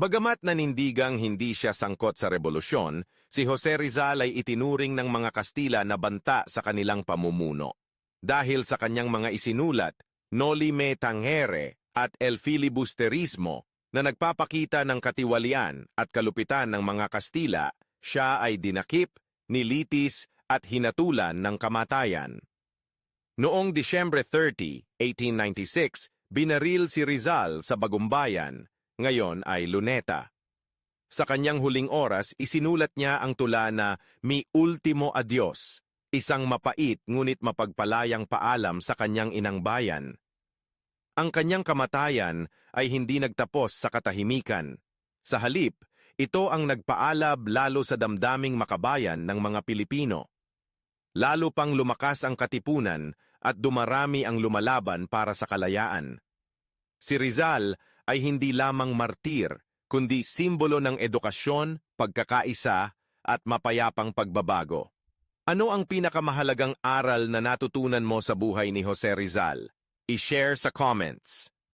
Bagamat nanindigang hindi siya sangkot sa revolusyon, si Jose Rizal ay itinuring ng mga Kastila na banta sa kanilang pamumuno. Dahil sa kanyang mga isinulat, Noli Me Tangere at El Filibusterismo na nagpapakita ng katiwalian at kalupitan ng mga Kastila, siya ay dinakip, nilitis at hinatulan ng kamatayan. Noong Disyembre 30, 1896, binaril si Rizal sa Bagumbayan, ngayon ay Luneta. Sa kanyang huling oras, isinulat niya ang tula na Mi Ultimo Adios, isang mapait ngunit mapagpalayang paalam sa kanyang inang bayan. Ang kanyang kamatayan ay hindi nagtapos sa katahimikan. Sa halip, ito ang nagpaalab lalo sa damdaming makabayan ng mga Pilipino. Lalo pang lumakas ang katipunan at dumarami ang lumalaban para sa kalayaan. Si Rizal ay hindi lamang martir, kundi simbolo ng edukasyon, pagkakaisa, at mapayapang pagbabago. Ano ang pinakamahalagang aral na natutunan mo sa buhay ni Jose Rizal? I-share sa comments.